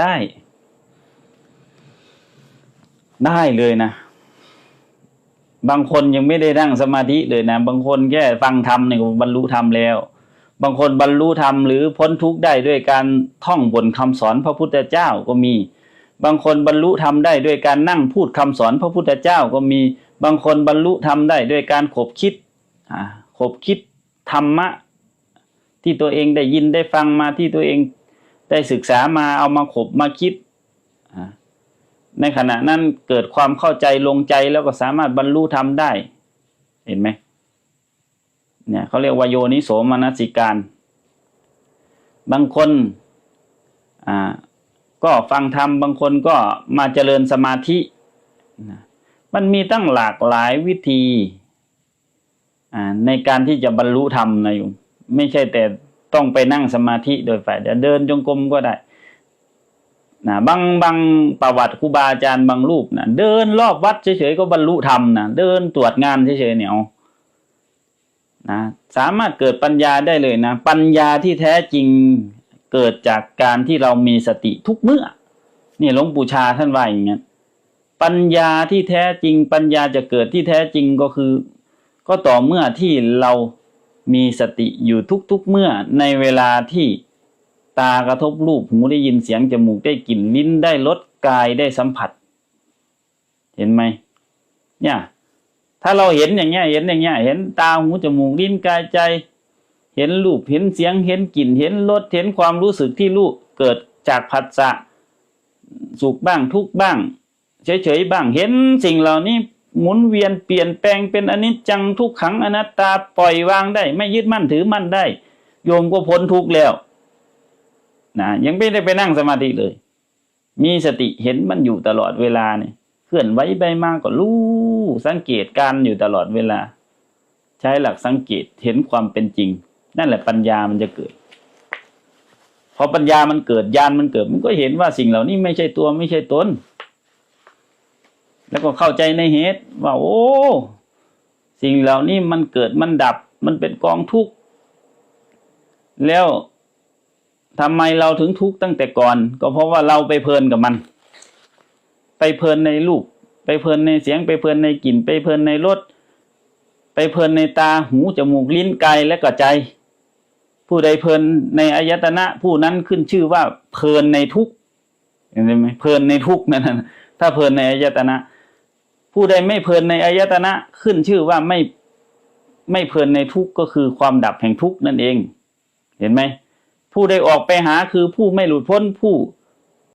ได้ ได้เลยนะ บางคนยังไม่ได้นั่งสมาธิเลยนะ บางคนแค่ฟังธรรมเนี่ยบรรลุธรรมแล้ว บางคนบรรลุธรรมหรือพ้นทุกข์ได้ด้วยการท่องบนคำสอนพระพุทธเจ้าก็มี บางคนบรรลุธรรมได้ด้วยการนั่งพูดคำสอนพระพุทธเจ้าก็มี บางคนบรรลุธรรมได้ด้วยการขบคิดอ่าขบคิดธรรมะ ที่ตัวเองได้ยินได้ฟังมาที่ตัวเอง ได้ศึกษามาเอามาขบมาคิด ในขณะนั้นเกิดความเข้าใจลงใจแล้วก็สามารถบรรลุธรรมได้ เห็นไหมเนี่ยเขาเรียกว่าโยนิโสมนสิการ บางคนอ่าก็ฟังธรรมบางคนก็มาเจริญสมาธินะมันมีตั้งหลากหลายวิธีในการที่จะบรรลุธรรมนะโยมไม่ใช่แต่ ต้องไปนั่งสมาธิโดยฝ่ายเดียวเดินจงกรมก็ได้นะบางบางประวัติครูบาอาจารย์บางรูปนะเดินรอบวัดเฉยๆก็บรรลุธรรมนะเดินตรวจงานเฉยๆเนี่ยนะสามารถเกิดปัญญาได้เลยนะ ปัญญาที่แท้จริงเกิดจากการที่เรามีสติทุกเมื่อนี่หลวงปู่ชาท่านว่าอย่างนี้ปัญญาที่แท้จริง ปัญญาจะเกิดที่แท้จริงก็คือ ก็ต่อเมื่อที่เรา มีสติอยู่ทุกๆเมื่อในเวลาที่ตากระทบรูปหูได้ยินเสียงจมูกได้กลิ่นลิ้นได้รสกายได้สัมผัส เห็นไหมเนี่ยถ้าเราเห็นอย่างเงี้ยเห็นอย่างเงี้ยเห็นตาหูจมูกลิ้นกายใจ เห็นรูปเห็นเสียงเห็นกลิ่นเห็นรสเห็นความรู้สึกที่รู้เกิดจากผัสสะสุขบ้างทุกบ้าง เฉยๆบ้าง เห็นสิ่งเหล่านี้ หมุนเวียนเปลี่ยนแปลงเป็นอนิจจังทุกขังอนัตตาปล่อยวางได้ ไม่ยึดมั่นถือมั่นได้ โยมก็พ้นทุกข์แล้วนะยังไม่ได้ไปนั่งสมาธิเลย มีสติเห็นมันอยู่ตลอดเวลาเนี่ยเคลื่อนไหวไปมาก็รู้สังเกตการอยู่ตลอดเวลา ใช้หลักสังเกตเห็นความเป็นจริง นั่นแหละปัญญามันจะเกิดพอปัญญามันเกิดญาณมันเกิด มันก็เห็นว่าสิ่งเหล่านี้ไม่ใช่ตัวไม่ใช่ตน แล้วก็เข้าใจในเหตุว่า โอ้ สิ่งเหล่านี้มันเกิดมันดับ มันเป็นกองทุกข์แล้วทำไมเราถึงทุกข์ตั้งแต่ก่อน ก็เพราะว่าเราไปเพลินกับมัน ไปเพลินในรูป ไปเพลินในเสียงไปเพลินในกลิ่น ไปเพลินในรสไปเพลินในตาหูจมูกลิ้นกายและก็ใจ ผู้ใดเพลินในอายตนะผู้นั้นขึ้นชื่อว่าเพลินในทุกข์เห็นไหมเพลินในทุกข์นั่นถ้าเพลินในอายตนะ ผู้ใดไม่เพลินในอายตนะขึ้นชื่อว่าไม่ไม่เพลินในทุกข์ก็คือความดับแห่งทุกข์นั่นเอง เห็นไหมผู้ใดออกไปหาคือผู้ไม่หลุดพ้นผู้